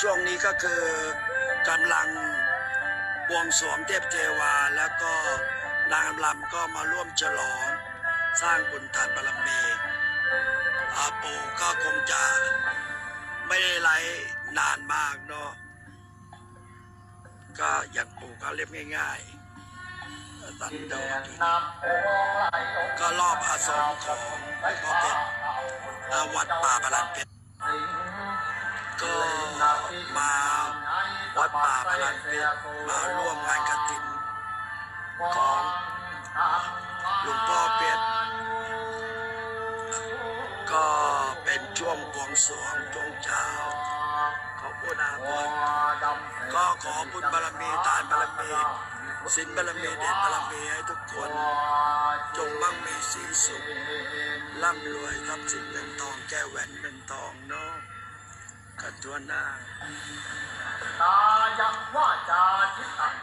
ช่วงนี้ก็คือกำลังบวงสรวงเทพเทวา แล้วก็นางลำก็มาร่วมฉลอง สร้างบุญทานบารมีอาปูก็คงจะไม่ได้ไลนานมากเนาะก็อย่างปู่ก็เรียบง่ายๆตันโดดอยู่นี่ก็รอบอาสมของพ่อเพชรอ่าวัดป่าบาลันเพชร ก็มาวัดป่าพลันเพชรมาร่วมงานกฐินของหลวงพ่อเพชรก็เป็นช่วงบวงสรวงช่วงเช้าของพุทธาบนก็ขอบุญบารมีทานบารมีสินบารมีเดชบารมีให้ทุกคน จงมั่งมีสีสุขร่ำรวยทรัพย์สินเงินทองแก้วแหวนเงินทองเนาะ กันหน้ากายังว่าจาจิตตัง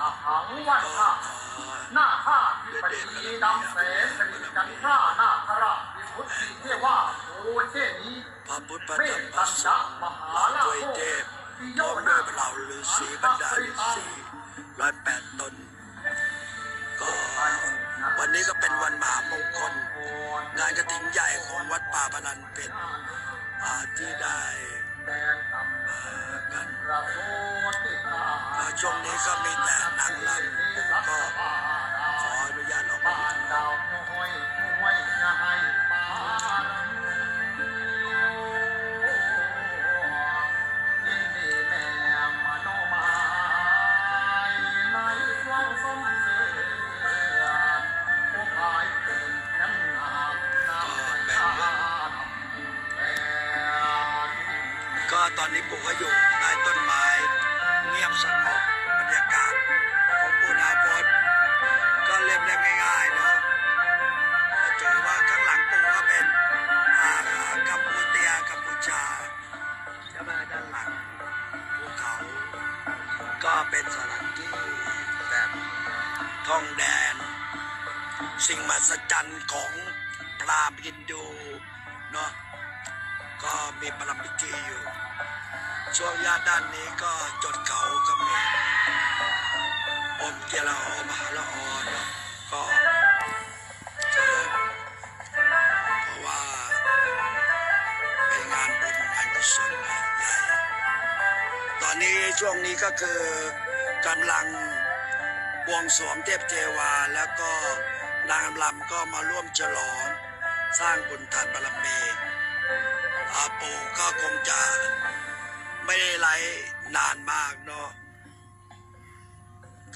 อหังวันก็ข้าหน้าข้าที่ปรีดำแสนสริจันทราหน้าคราวิพุทธิเทว่าโอเจนี้พระพุทธพระธรรมพระสงฆ์ช่วยเทพพร้อมด้วยเหล่าฤาษีบรรดาฤาษีร้อยแปดตนก็วันนี้ก็เป็นวันมหามงคล งานกระถิ่นใหญ่ของวัดป่าพนันเป็ดที่ได้ ช่วงนี้ก็มีแต่นางรำ ตอนนี้ปู่ก็อยู่ใต้ต้นไม้ เงียบสงบบรรยากาศของปูนาบดก็เรียบเรียบง่ายๆเนาะก็ถือว่าข้างหลังปู่ก็เป็นอากัมพูเตียกัมพูชาใช่ไหมด้านหลังภูเขา ก็เป็นสถานที่แบบท่องแดน สิ่งมหัศจรรย์ของพราหมณ์ฮินดูเนาะก็มีประลัมพิธีอยู่ ช่วงย่านด้านนี้ก็จดเขาก็มีอมเจลาอมหาละออนก็เจอเพราะว่าเป็นงานบุญงานกุศลนะใหญ่ตอนนี้ช่วงนี้ก็คือกำลังบวงสรวงเทพเทวาแล้วก็นางลำก็มาร่วมฉลองสร้างบุญทานบารมีอาปูก็คงจะ ไม่ได้ไลฟ์นานมากเนาะ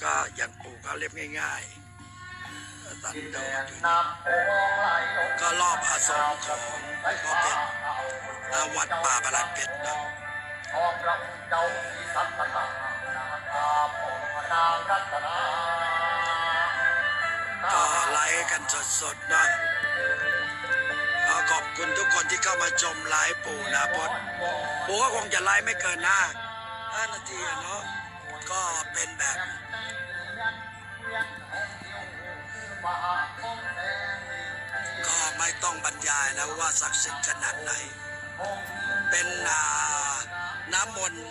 ก็อย่างปู่ก็เรียบง่ายๆตันโดดอยู่นี่ก็รอบอาสมของหลวงพ่อเพชรอ่าวัดป่าบาลันเพชรเนาะทองเราเจ้าสีสัตตนานาคาพนางรัตนาก็ไลฟ์กันสดๆนะ ขอบคุณทุกคนที่เข้ามาชมไลฟ์ปู่นะพดปู่ก็คงจะไลฟ์ไม่เกินห้าห้านาทีอะเนาะก็เป็นแบบก็ไม่ต้องบรรยายแล้วว่าศักดิ์สิทธิ์ขนาดไหน เป็นอ่าน้ำมนต์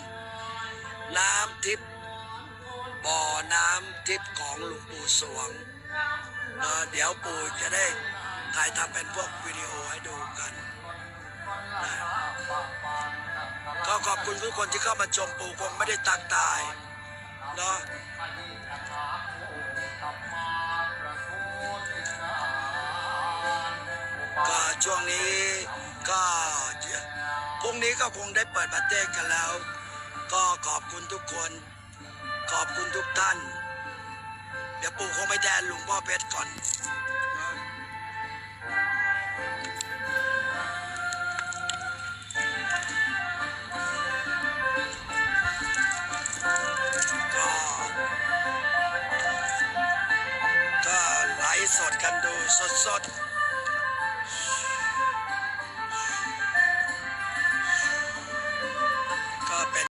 น้ำทิพย์บ่อน้ำทิพย์ของหลวงปู่สวง เดี๋ยวปู่จะได้ ถ่ายทำเป็นพวกวิดีโอให้ดูกันนะก็ขอบคุณทุกคนที่เข้ามาชมปู่คงไม่ได้ตักตายเนาะก็ช่วงนี้ก็พรุ่งนี้ก็คงได้เปิดประเทศกันแล้ว ก็ขอบคุณทุกคน ขอบคุณทุกท่าน เดี๋ยวปู่คงไปแทนหลวงพ่อเพชรก่อน สดกันดูสดๆ